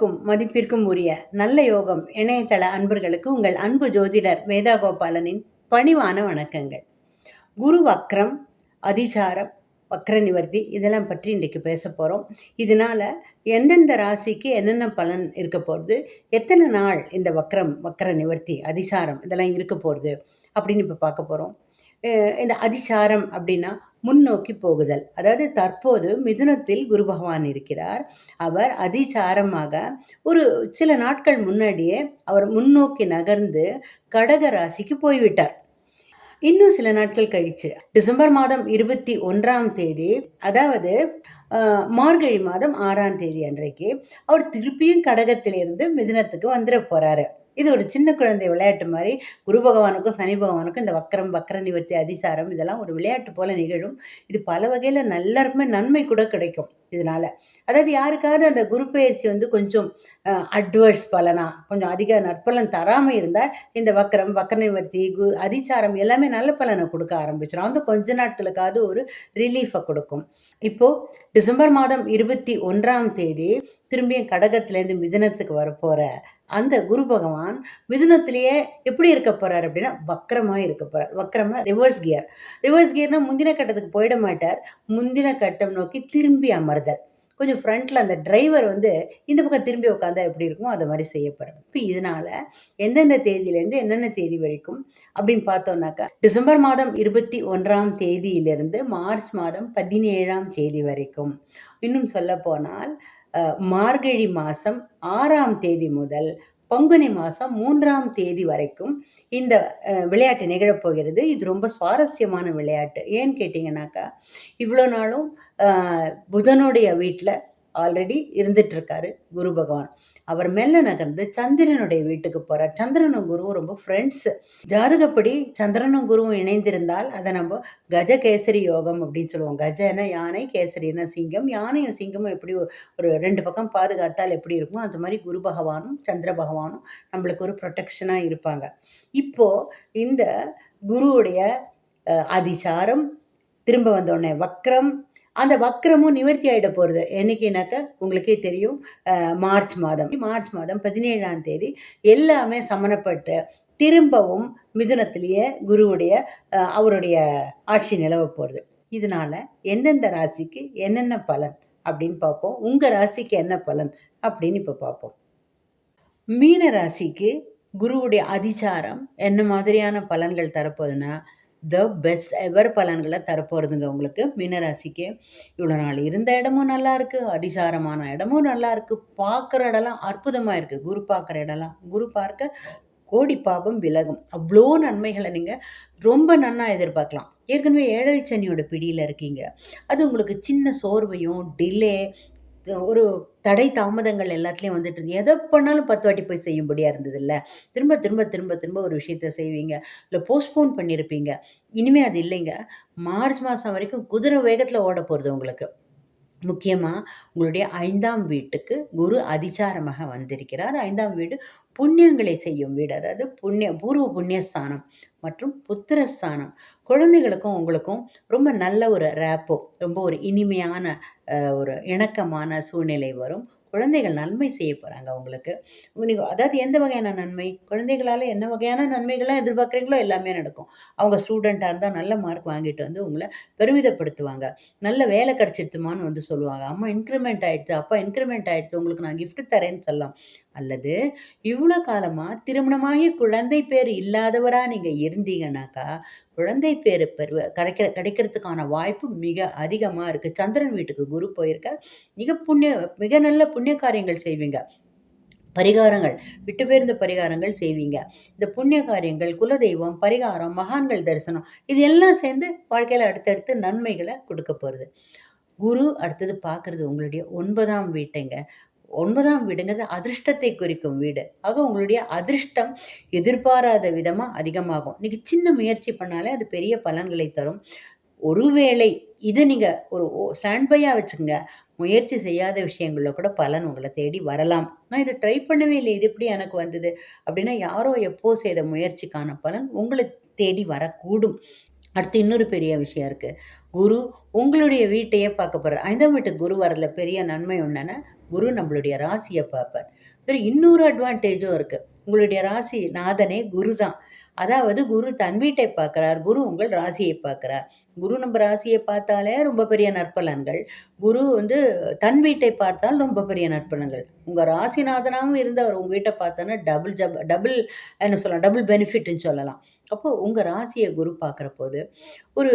பிரியங்களுக்கும் மதிப்பிற்கும் உரிய நல்ல யோகம் இணையதள அன்பர்களுக்கு உங்கள் அன்பு ஜோதிடர் வேதா கோபாலனின் பணிவான வணக்கங்கள். குரு வக்ரம் அதிசாரம் வக்ர நிவர்த்தி இதெல்லாம் பற்றி இன்றைக்கு பேச போகிறோம் இதனால் எந்தெந்த ராசிக்கு என்னென்ன பலன் இருக்க போகிறது எத்தனை நாள் இந்த வக்ரம் வக்ர நிவர்த்தி அதிசாரம் இதெல்லாம் இருக்க போகிறது அப்படின்னு இப்போ பார்க்க போகிறோம் இந்த அதிசாரம் அப்படின்னா முன்னோக்கி போகுதல். அதாவது தற்போது மிதுனத்தில் குரு பகவான் இருக்கிறார். அவர் அதிசாரமாக ஒரு சில நாட்கள் முன்னாடியே அவர் முன்னோக்கி நகர்ந்து கடக ராசிக்கு போய்விட்டார். இன்னும் சில நாட்கள் கழிச்சு டிசம்பர் மாதம் இருபத்தி ஒன்றாம் தேதி அதாவது மார்கழி மாதம் ஆறாம் தேதி அன்றைக்கு அவர் திருப்பியும் கடகத்திலிருந்து மிதுனத்துக்கு வந்துட போகிறாரு இது ஒரு சின்ன குழந்தை விளையாட்டு மாதிரி. குரு பகவானுக்கும் சனி பகவானுக்கும் இந்த வக்கரம் வக்கர நிவர்த்தி அதிசாரம் இதெல்லாம் ஒரு விளையாட்டு போல நிகழும். இது பல வகையில் எல்லாருக்குமே நன்மை கூட கிடைக்கும் இதனால. அதாவது யாருக்காவது அந்த குரு பயிற்சி வந்து கொஞ்சம் அட்வர்ஸ் பலனா கொஞ்சம் அதிக நற்பலன் தராமல் இருந்தால் இந்த வக்கரம் வக்கர நிவர்த்தி கு அதிசாரம் எல்லாமே நல்ல பலனை கொடுக்க ஆரம்பிச்சிடும் அந்த கொஞ்ச நாட்களுக்காவது ஒரு ரிலீஃபை கொடுக்கும். இப்போது டிசம்பர் மாதம் இருபத்தி ஒன்றாம் தேதி திரும்பியும் கடகத்திலேருந்து மிதனத்துக்கு வரப்போகிற அந்த குரு பகவான் மிதுனத்திலேயே எப்படி இருக்க போகிறார் அப்படின்னா வக்கரமாக இருக்க போகிறார் வக்கரமாக ரிவர்ஸ் கியர் ரிவர்ஸ் கியர்னால் முந்தின கட்டத்துக்கு போயிட மாட்டார். முந்தின கட்டம் நோக்கி திரும்பி அமர்தல். கொஞ்சம் ஃப்ரண்ட்டில் அந்த டிரைவர் வந்து இந்த பக்கம் திரும்பி உட்காந்தா எப்படி இருக்குமோ அதை மாதிரி செய்ய போகிறேன் இப்போ இதனால் எந்தெந்த தேதியிலேருந்து என்னென்ன தேதி வரைக்கும் அப்படின்னு பார்த்தோம்னாக்கா டிசம்பர் மாதம் இருபத்தி ஒன்றாம் தேதியிலிருந்து மார்ச் மாதம் பதினேழாம் தேதி வரைக்கும். இன்னும் சொல்ல போனால் மார்கழி மாதம் ஆறாம் தேதி முதல் பங்குனி மாதம் மூன்றாம் தேதி வரைக்கும் இந்த விளையாட்டு நிகழப்போகிறது. இது ரொம்ப சுவாரஸ்யமான விளையாட்டு. ஏன்னு கேட்டிங்கனாக்கா இவ்வளோ நாளும் புதனுடைய வீட்டில் ஆல்ரெடி இருந்துகிட்ருக்காரு குரு பகவான். அவர் மெல்ல நகர்ந்து சந்திரனுடைய வீட்டுக்கு போகிறார் சந்திரனும் குருவும் ரொம்ப ஃப்ரெண்ட்ஸு ஜாதகப்படி சந்திரனும் குருவும் இணைந்திருந்தால் அதை நம்ம கஜ கேசரி யோகம் அப்படின்னு சொல்லுவோம். கஜன யானை கேசரின சிங்கம். யானையும் சிங்கமும் எப்படி ஒரு ரெண்டு பக்கம் பாதுகாத்தால் எப்படி இருக்குமோ அந்த மாதிரி குரு பகவானும் சந்திர பகவானும் நம்மளுக்கு ஒரு ப்ரொடெக்ஷனாக இருப்பாங்க. இப்போது இந்த குருவுடைய அதிசாரம் திரும்ப வந்தோடனே வக்ரம் அந்த வக்கரமும் நிவர்த்தி ஆகிட போகிறது என்னைக்குனாக்க உங்களுக்கே தெரியும். மார்ச் மாதம். மார்ச் மாதம் பதினேழாம் தேதி எல்லாமே சமணப்பட்டு திரும்பவும் மிதுனத்திலேயே குருவுடைய அவருடைய ஆட்சி நிலவ போகிறது இதனால் எந்தெந்த ராசிக்கு என்னென்ன பலன் அப்படின்னு பார்ப்போம். உங்கள் ராசிக்கு என்ன பலன் அப்படின்னு இப்போ பார்ப்போம். மீன ராசிக்கு குருவுடைய அதிசாரம் என்ன மாதிரியான பலன்கள் தரப்போகுதுன்னா த பெஸ்ட் எவர் பலன்களை தரப்போகிறதுங்க உங்களுக்கு. மீனராசிக்கு இவ்வளோ நாள் இருந்த இடமும் நல்லா இருக்குது அதிசாரமான இடமும் நல்லா இருக்குது பார்க்குற இடம்லாம் அற்புதமாக இருக்குது குரு பார்க்குற இடம்லாம் குரு பார்க்க கோடி பாபம் விலகும். அவ்வளோ நன்மைகளை நீங்கள் ரொம்ப நன்னா எதிர்பார்க்கலாம். ஏற்கனவே ஏழரை சனியோட பிடியில் இருக்கீங்க. அது உங்களுக்கு சின்ன சோர்வையும் டிலே ஒரு தடை தாமதங்கள் எல்லாத்துலேயும் வந்துட்டு இருந்து எதை பண்ணாலும் பத்து வாட்டி போய் செய்யும்படியாக இருந்தது இல்லை திரும்ப திரும்ப திரும்ப திரும்ப ஒரு விஷயத்த செய்வீங்க. இல்லை போஸ்ட்போன் பண்ணியிருப்பீங்க இனிமேல் அது இல்லைங்க. மார்ச் மாதம் வரைக்கும் குதிரை வேகத்தில் ஓட போகிறது உங்களுக்கு. முக்கியமாக உங்களுடைய ஐந்தாம் வீட்டுக்கு குரு அதிசாரமாக வந்திருக்கிறார். ஐந்தாம் வீடு புண்ணியங்களை செய்யும் வீடு. அதாவது புண்ணிய பூர்வ புண்ணியஸ்தானம். மற்றும் புத்திரஸ்தானம். குழந்தைகளுக்கும் உங்களுக்கும் ரொம்ப நல்ல ஒரு ரேப்போ ரொம்ப ஒரு இனிமையான ஒரு இணக்கமான சூழ்நிலை வரும். குழந்தைகள் நன்மை செய்ய போகிறாங்க அவங்களுக்கு நீங்கள் அதாவது எந்த வகையான நன்மை? குழந்தைகளால் என்ன வகையான நன்மைகள்லாம் எதிர்பார்க்குறீங்களோ எல்லாமே நடக்கும். அவங்க ஸ்டூடெண்ட்டாக இருந்தால் நல்ல மார்க் வாங்கிட்டு வந்து உங்களை பெருமிதப்படுத்துவாங்க. நல்ல வேலை கிடச்சிடுத்துமான்னு வந்து சொல்லுவாங்க. அம்மா இன்க்ரிமெண்ட் ஆகிடுச்சு அப்பா இன்க்ரிமெண்ட் ஆகிடுச்சு உங்களுக்கு நான் கிஃப்ட் தரேன்னு சொல்லலாம். அல்லது இவ்வளோ காலமாக திருமணமாகி குழந்தை பேர் இல்லாதவராக நீங்கள் இருந்தீங்கன்னாக்கா குழந்தை பேர் பெறு கிடைக்க கிடைக்கிறதுக்கான வாய்ப்பு மிக அதிகமாக இருக்குது சந்திரன் வீட்டுக்கு குரு போயிருக்க மிக புண்ணிய மிக நல்ல புண்ணிய காரியங்கள் செய்வீங்க. பரிகாரங்கள் விட்டு பேர்ந்த பரிகாரங்கள் செய்வீங்க. இந்த புண்ணிய காரியங்கள் குலதெய்வம் பரிகாரம் மகான்கள் தரிசனம் இது எல்லாம் சேர்ந்து வாழ்க்கையில் அடுத்தடுத்து நன்மைகளை கொடுக்க போகிறது குரு அடுத்தது பார்க்குறது உங்களுடைய ஒன்பதாம் வீட்டைங்க. ஒன்பதாம் வீடுங்கிறது அதிர்ஷ்டத்தை குறிக்கும் வீடு. ஆக உங்களுடைய அதிர்ஷ்டம் எதிர்பாராத விதமாக அதிகமாகும். நீங்கள் சின்ன முயற்சி பண்ணாலே அது பெரிய பலன்களை தரும். ஒருவேளை இதை நீங்கள் ஒரு ஸ்டாண்ட்பையாக வச்சுக்கோங்க. முயற்சி செய்யாத விஷயங்களில் கூட பலன் உங்களை தேடி வரலாம். நான் இதை ட்ரை பண்ணவே இல்லை. இது எப்படி எனக்கு வந்தது? அப்படின்னா யாரோ எப்போ செய்த முயற்சிக்கான பலன் உங்களை தேடி வரக்கூடும். அடுத்து இன்னொரு பெரிய விஷயம் இருக்குது குரு உங்களுடைய வீட்டையே பார்க்க போகிறார் ஐந்தாம் வீட்டுக்கு குரு வரல பெரிய நன்மை ஒன்றுன்னா குரு நம்மளுடைய ராசியை பார்ப்பார். சரி இன்னொரு அட்வான்டேஜும் இருக்குது உங்களுடைய ராசி நாதனே குரு தான். அதாவது குரு தன் வீட்டை பார்க்குறார். குரு உங்கள் ராசியை பார்க்குறார். குரு நம்ம ராசியை பார்த்தாலே ரொம்ப பெரிய நற்பலன்கள். குரு வந்து தன் வீட்டை பார்த்தால் ரொம்ப பெரிய நற்பலன்கள். உங்கள் ராசிநாதனாகவும் இருந்தவர் உங்கள் வீட்டை பார்த்தோன்னா டபுள் ஜப் டபுள் என்ன சொல்லலாம்? டபுள் பெனிஃபிட்னு சொல்லலாம். அப்போது உங்கள் ராசியை குரு பார்க்குற போது ஒரு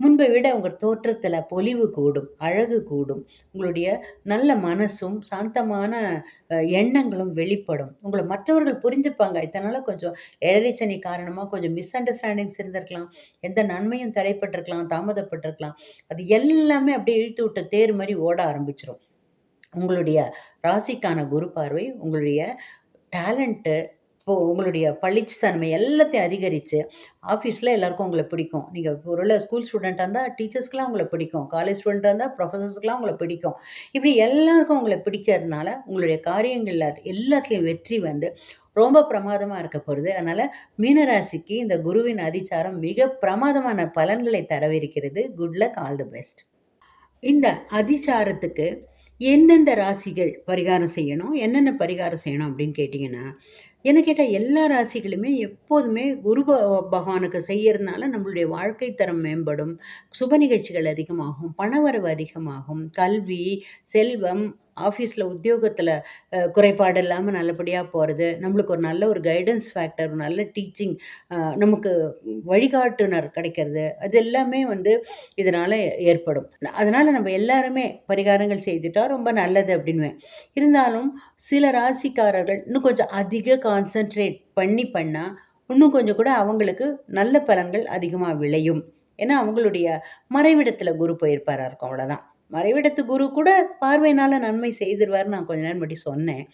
முன்பை விட உங்கள் தோற்றத்தில் பொலிவு கூடும் அழகு கூடும். உங்களுடைய நல்ல மனசும் சாந்தமான எண்ணங்களும் வெளிப்படும். உங்களை மற்றவர்கள் புரிஞ்சுப்பாங்க. இதனால் கொஞ்சம் ஏழரை காரணமாக கொஞ்சம் மிஸ் அண்டர்ஸ்டாண்டிங்ஸ் இருந்திருக்கலாம். எந்த நன்மையும் தடைப்பட்டிருக்கலாம் தாமதப்பட்டிருக்கலாம். அது எல்லாமே அப்படியே இழுத்து விட்ட தேர் மாதிரி ஓட ஆரம்பிச்சிடும் உங்களுடைய ராசிக்கான குரு பார்வை உங்களுடைய டேலண்ட்டு இப்போது உங்களுடைய பளிச்சுத்தன்மை எல்லாத்தையும் அதிகரித்து ஆஃபீஸில் எல்லாருக்கும் உங்களை பிடிக்கும். நீங்கள் ஒரு ஸ்கூல் ஸ்டூடெண்ட்டாக இருந்தால் டீச்சர்ஸ்க்கெலாம் உங்களை பிடிக்கும். காலேஜ் ஸ்டூடெண்ட்டாக இருந்தால் ப்ரொஃபஸர்ஸ்க்கெலாம் உங்களை பிடிக்கும். இப்படி எல்லாருக்கும் உங்களை பிடிக்கிறதுனால உங்களுடைய காரியங்களில் எல்லாத்துலேயும் வெற்றி வந்து ரொம்ப பிரமாதமாக இருக்க போகிறது அதனால் மீனராசிக்கு இந்த குருவின் அதிச்சாரம் மிக பிரமாதமான பலன்களை தரவிருக்கிறது. Good luck all the best இந்த அதிச்சாரத்துக்கு எந்தெந்த ராசிகள் பரிகாரம் செய்யணும்? என்னென்ன பரிகாரம் செய்யணும் அப்படின்னு கேட்டிங்கன்னா என்ன கேட்டால் எல்லா ராசிகளுமே எப்போதுமே குரு பகவானுக்கு செய்யறதுனால நம்மளுடைய வாழ்க்கை தரம் மேம்படும். சுப நிகழ்ச்சிகள் அதிகமாகும் பணவரவு அதிகமாகும். கல்வி செல்வம் ஆஃபீஸில் உத்தியோகத்தில் குறைபாடு இல்லாமல் நல்லபடியாக போகிறது நம்மளுக்கு ஒரு நல்ல ஒரு கைடன்ஸ் ஃபேக்டர் ஒரு நல்ல டீச்சிங் நமக்கு வழிகாட்டுனர் கிடைக்கிறது அது எல்லாமே வந்து இதனால் ஏற்படும். அதனால் நம்ம எல்லாருமே பரிகாரங்கள் செய்துட்டால் ரொம்ப நல்லது அப்படின்வேன் இருந்தாலும் சில ராசிக்காரர்கள் இன்னும் கொஞ்சம் அதிக கான்சன்ட்ரேட் பண்ணி பண்ணால் இன்னும் கொஞ்சம் கூட அவங்களுக்கு நல்ல பலன்கள் அதிகமாக விளையும். ஏன்னா அவங்களுடைய மறைவிடத்தில் குரு போயிருப்பாராக இருக்கும் அவ்வளோதான் மறைவிடத்து குரு கூட பார்வையினால் நன்மை செய்திருவார்னு நான் கொஞ்ச நேரம் முன்னாடி சொன்னேன்.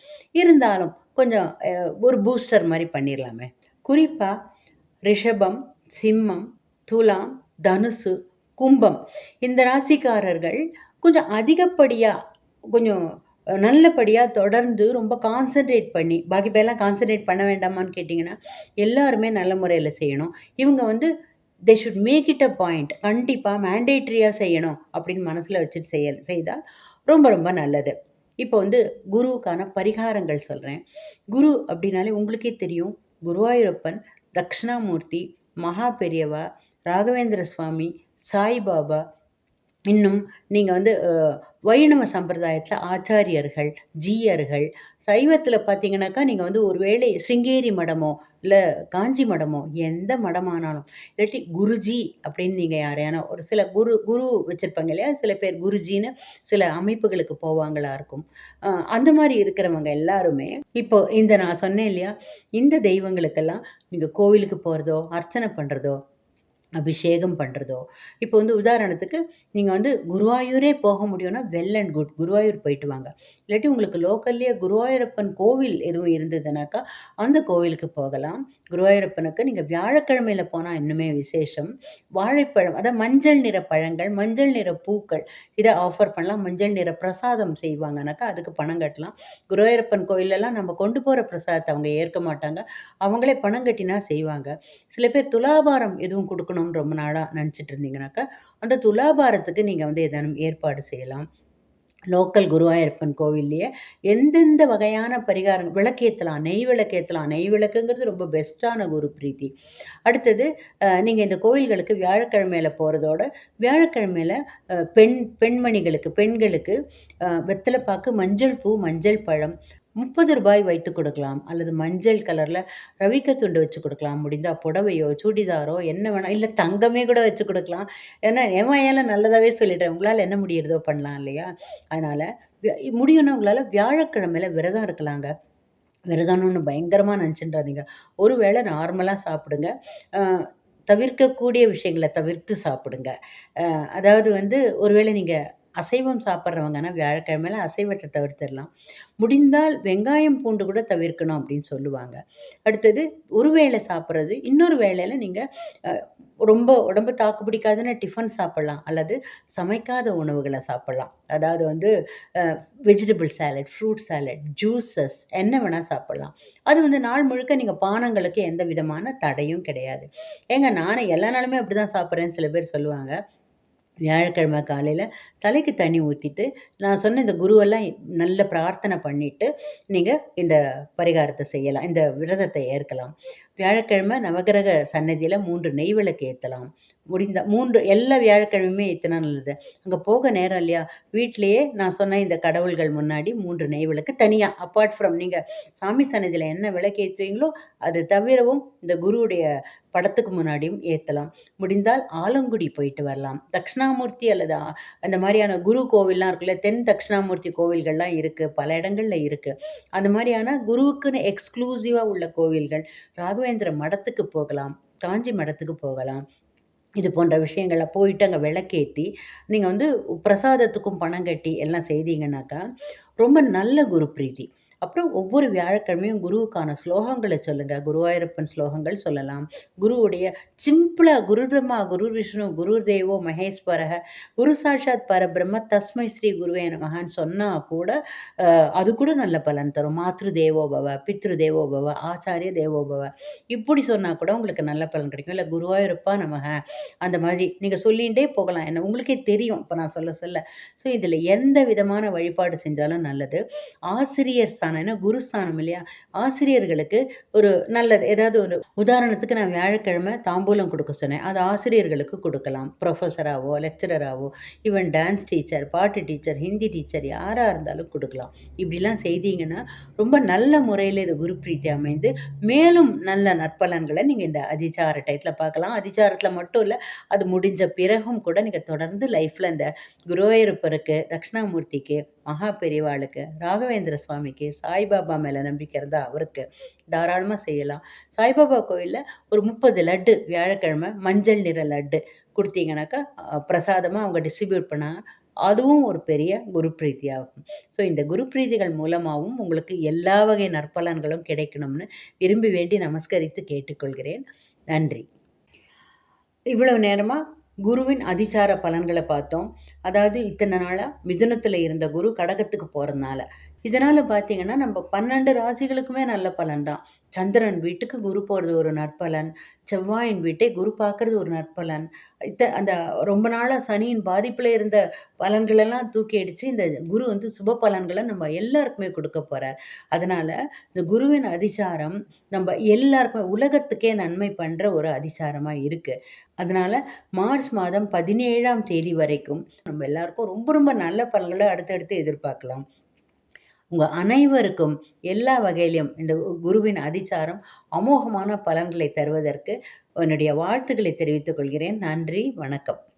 இருந்தாலும் கொஞ்சம் ஒரு பூஸ்டர் மாதிரி பண்ணிடலாமே குறிப்பாக ரிஷபம் சிம்மம் துலாம் தனுசு கும்பம் இந்த ராசிக்காரர்கள் கொஞ்சம் அதிகப்படியாக கொஞ்சம் நல்லபடியாக தொடர்ந்து ரொம்ப கான்சன்ட்ரேட் பண்ணி பாக்கி பேர்லாம் கான்சன்ட்ரேட் பண்ண வேண்டாமான்னு கேட்டிங்கன்னா எல்லாருமே நல்ல முறையில் செய்யணும். இவங்க வந்து they should make it a point கண்டிப்பாக மேண்டேட்ரியாக செய்யணும் அப்படின்னு மனசில் வச்சுட்டு செய்ய செய்தால் ரொம்ப ரொம்ப நல்லது. இப்போ வந்து குருவுக்கான பரிகாரங்கள் சொல்கிறேன் குரு அப்படின்னாலே உங்களுக்கே தெரியும். குருவாயூரப்பன் தக்ஷணாமூர்த்தி மகா பெரியவா ராகவேந்திர சுவாமி சாய்பாபா இன்னும் நீங்கள் வந்து வைணவ சம்பிரதாயத்தில் ஆச்சாரியர்கள் ஜீயர்கள் சைவத்தில் பார்த்தீங்கன்னாக்கா நீங்கள் வந்து ஒரு வேளை சிங்கேரி மடமோ இல்லை காஞ்சி மடமோ எந்த மடமானாலும் இல்லாட்டி குருஜி அப்படின்னு நீங்கள் யாரையான ஒரு சில குரு குரு வச்சுருப்பாங்க இல்லையா? சில பேர் குருஜின்னு சில அமைப்புகளுக்கு போவாங்களா இருக்கும். அந்த மாதிரி இருக்கிறவங்க எல்லாருமே இப்போ இந்த நான் சொன்னேன் இல்லையா? இந்த தெய்வங்களுக்கெல்லாம் நீங்கள் கோவிலுக்கு போகிறதோ அர்ச்சனை பண்ணுறதோ அபிஷேகம் பண்ணுறதோ இப்போ வந்து உதாரணத்துக்கு நீங்கள் வந்து குருவாயூரே போக முடியும்னா வெல் அண்ட் குட் குருவாயூர் போயிட்டு வாங்க. இல்லாட்டி உங்களுக்கு லோக்கல்லையே குருவாயூரப்பன் கோவில் எதுவும் இருந்ததுனாக்கா அந்த கோவிலுக்கு போகலாம். குருவாயூரப்பனுக்கு நீங்கள் வியாழக்கிழமையில் போனால் இன்னுமே விசேஷம். வாழைப்பழம் அதாவது மஞ்சள் நிற பழங்கள் மஞ்சள் நிற பூக்கள் இதை ஆஃபர் பண்ணலாம். மஞ்சள் நிற பிரசாதம் செய்வாங்கனாக்கா அதுக்கு பணம் கட்டலாம். குருவாயூரப்பன் கோயிலெல்லாம் நம்ம கொண்டு போகிற பிரசாதத்தை அவங்க ஏற்க மாட்டாங்க. அவங்களே பணம் கட்டினா செய்வாங்க. சில பேர் துலாபாரம் எதுவும் கொடுக்கணும்னு ரொம்ப நாளாக நினச்சிட்டு இருந்தீங்கனாக்கா அந்த துலாபாரத்துக்கு நீங்கள் வந்து ஏதேனும் ஏற்பாடு செய்யலாம். லோக்கல் குருவாயூரப்பன் கோவில்லையே எந்தெந்த வகையான பரிகாரம் விளக்கேற்றலாம் நெய் விளக்கேற்றலாம் நெய் விளக்குங்கிறது ரொம்ப பெஸ்ட்டான குரு பிரீத்தி. அடுத்தது நீங்கள் இந்த கோவில்களுக்கு வியாழக்கிழமையில் போகிறதோட வியாழக்கிழமையில் பெண் பெண்மணிகளுக்கு பெண்களுக்கு வெத்தலைப்பாக்கு மஞ்சள் பூ மஞ்சள் பழம் முப்பது ரூபாய் வைத்து கொடுக்கலாம். அல்லது மஞ்சள் கலரில் ரவிக்க துண்டு வச்சு கொடுக்கலாம். முடிந்தால் புடவையோ சுடிதாரோ என்ன வேணால் இல்லை தங்கமே கூட வச்சு கொடுக்கலாம். ஏன்னா என் நல்லதாகவே சொல்லிட்டேன். உங்களால் என்ன முடியறதோ பண்ணலாம் இல்லையா? அதனால் முடியும்னா உங்களால் வியாழக்கிழமையில் விரதம் இருக்கலாங்க. விரதம்னு பயங்கரமாக நினச்சின்றாதீங்க ஒரு வேளை நார்மலாக சாப்பிடுங்க. தவிர்க்கக்கூடிய விஷயங்களை தவிர்த்து சாப்பிடுங்க. அதாவது வந்து ஒருவேளை நீங்கள் அசைவம் சாப்பிட்றவங்கன்னா வியாழக்கிழமையில அசைவத்தை தவிர்த்திடலாம். முடிந்தால் வெங்காயம் பூண்டு கூட தவிர்க்கணும் அப்படின்னு சொல்லுவாங்க. அடுத்தது ஒரு வேளை சாப்பிட்றது இன்னொரு வேளையில் நீங்கள் ரொம்ப உடம்பு தாக்கு பிடிக்காதுன்னு டிஃபன் சாப்பிட்லாம். அல்லது சமைக்காத உணவுகளை சாப்பிட்லாம். அதாவது வந்து vegetable salad fruit salad juices என்ன வேணால் சாப்பிட்லாம். அது வந்து நாள் முழுக்க நீங்கள் பானங்களுக்கு எந்த விதமான தடையும் கிடையாது. ஏங்க நானே எல்லா நாளுமே அப்படி தான் சாப்பிட்றேன்னு சில பேர் சொல்லுவாங்க. வியாழக்கிழமை காலையில் தலைக்கு தண்ணி ஊற்றிட்டு நான் சொன்ன இந்த குருவெல்லாம் நல்ல பிரார்த்தனை பண்ணிவிட்டு நீங்கள் இந்த பரிகாரத்தை செய்யலாம் இந்த விரதத்தை ஏற்கலாம். வியாழக்கிழமை நவகிரக சன்னதியில் மூன்று நெய் விளக்கு ஏற்றலாம் முடிந்த மூன்று எல்லா வியாழக்கிழமையுமே ஏற்றினா நல்லது. அங்கே போக நேரம் இல்லையா? வீட்டிலையே நான் சொன்ன இந்த கடவுள்கள் முன்னாடி மூன்று நெய் விளக்கு தனியாக அப்பார்ட் ஃப்ரம் நீங்கள் சாமி சன்னதியில் என்ன விளக்கு ஏற்றுவீங்களோ அது தவிரவும் இந்த குருவுடைய படத்துக்கு முன்னாடியும் ஏற்றலாம் முடிந்தால் ஆலங்குடி போயிட்டு வரலாம். தட்சிணாமூர்த்தி அல்லது அந்த மாதிரியான குரு கோவில்லாம் இருக்குல்ல தென் தட்சிணாமூர்த்தி கோவில்கள்லாம் இருக்குது பல இடங்களில் இருக்குது அந்த மாதிரியான குருவுக்குன்னு எக்ஸ்க்ளூசிவாக உள்ள கோவில்கள் ராகவேந்திர மடத்துக்கு போகலாம் காஞ்சி மடத்துக்கு போகலாம். இது போன்ற விஷயங்களில் போயிட்டு அங்கே விளக்கேற்றி நீங்கள் வந்து பிரசாதத்துக்கும் பணம் கட்டி எல்லாம் செய்தீங்கன்னாக்கா ரொம்ப நல்ல குரு பிரீதி அப்புறம் ஒவ்வொரு வியாழக்கிழமையும் குருவுக்கான ஸ்லோகங்களை சொல்லுங்கள் குருவாயூரப்பன் ஸ்லோகங்கள் சொல்லலாம். குருவுடைய சிம்பிளாக குரு பிரம்மா குரு விஷ்ணு குரு தேவோ மகேஸ்வரக குரு சாட்சாத் பரபிரம்ம தஸ்மை ஸ்ரீ குருவே நமகான்னு சொன்னால் கூட அது கூட நல்ல பலன் தரும். மாத்ரு தேவோபவ பித்ரு தேவோபவ ஆச்சாரிய தேவோபவ இப்படி சொன்னால் கூட உங்களுக்கு நல்ல பலன் கிடைக்கும். இல்லை குருவாயூரப்பா நமக அந்த மாதிரி நீங்கள் சொல்லிகிட்டே போகலாம். என்ன உங்களுக்கே தெரியும். இப்போ நான் சொல்ல சொல்ல. ஸோ இதில் எந்த விதமான வழிபாடு செஞ்சாலும் நல்லது. ஆசிரியர் ஸ்தானம் ஸ்தானம்னா குருஸ்தானம் இல்லையா? ஆசிரியர்களுக்கு ஒரு நல்லது. ஏதாவது ஒரு உதாரணத்துக்கு நான் வியாழக்கிழமை தாம்பூலம் கொடுக்க சொன்னேன். அது ஆசிரியர்களுக்கு கொடுக்கலாம். ப்ரொஃபஸராகவோ லெக்சரராகவோ ஈவன் டான்ஸ் டீச்சர் பாட்டு டீச்சர் ஹிந்தி டீச்சர் யாராக இருந்தாலும் கொடுக்கலாம். இப்படிலாம் செய்தீங்கன்னா ரொம்ப நல்ல முறையில் இது குரு பிரீத்தி அமைந்து மேலும் நல்ல நற்பலன்களை நீங்கள் இந்த அதிச்சார டயத்தில் பார்க்கலாம். அதிச்சாரத்தில் மட்டும் இல்லை அது முடிஞ்ச பிறகும் கூட நீங்கள் தொடர்ந்து லைஃப்பில் இந்த குருவாயூரப்பருக்கு தட்சிணாமூர்த்திக்கு மகா பெரியவாளுக்கு ராகவேந்திர சுவாமிக்கு சாய்பாபா மேலே நம்பிக்கை இருந்தால் அவருக்கு தாராளமாக செய்யலாம். சாய்பாபா கோயிலில் ஒரு முப்பது லட்டு வியாழக்கிழமை மஞ்சள் நிற லட்டு கொடுத்தீங்கன்னாக்கா பிரசாதமாக அவங்க டிஸ்ட்ரிபியூட் பண்ணாங்க அதுவும் ஒரு பெரிய குரு பிரீத்தி ஆகும் ஸோ இந்த குரு பிரீதிகள் மூலமாகவும் உங்களுக்கு எல்லா வகை நற்பலன்களும் கிடைக்கணும்னு விரும்பி வேண்டி நமஸ்கரித்து கேட்டுக்கொள்கிறேன். நன்றி. இவ்வளவு நேரமாக குருவின் அதிசார பலன்களை பார்த்தோம். அதாவது இத்தனை நாளாக மிதுனத்தில் இருந்த குரு கடகத்துக்கு போகிறதுனால இதனால் பார்த்தீங்கன்னா நம்ம பன்னெண்டு ராசிகளுக்குமே நல்ல பலன் தான் சந்திரன் வீட்டுக்கு குரு போகிறது ஒரு நற்பலன். செவ்வாயின் வீட்டை குரு பார்க்குறது ஒரு நற்பலன். இத்த அந்த ரொம்ப நாளாக சனியின் பாதிப்பில் இருந்த பலன்களெல்லாம் தூக்கி அடித்து இந்த குரு வந்து சுப பலன்களை நம்ம எல்லாருக்குமே கொடுக்க போகிறார் அதனால் இந்த குருவின் அதிசாரம் நம்ம எல்லாருக்குமே உலகத்துக்கே நன்மை பண்ணுற ஒரு அதிசாரமாக இருக்குது அதனால் மார்ச் மாதம் பதினேழாம் தேதி வரைக்கும் நம்ம எல்லாருக்கும் ரொம்ப ரொம்ப நல்ல பலன்களை அடுத்தடுத்து எதிர்பார்க்கலாம். உங்கள் அனைவருக்கும் எல்லா வகையிலும் இந்த குருவின் அதிச்சாரம் அமோகமான பலன்களை தருவதற்கு என்னுடைய வாழ்த்துக்களை தெரிவித்துக் கொள்கிறேன். நன்றி வணக்கம்.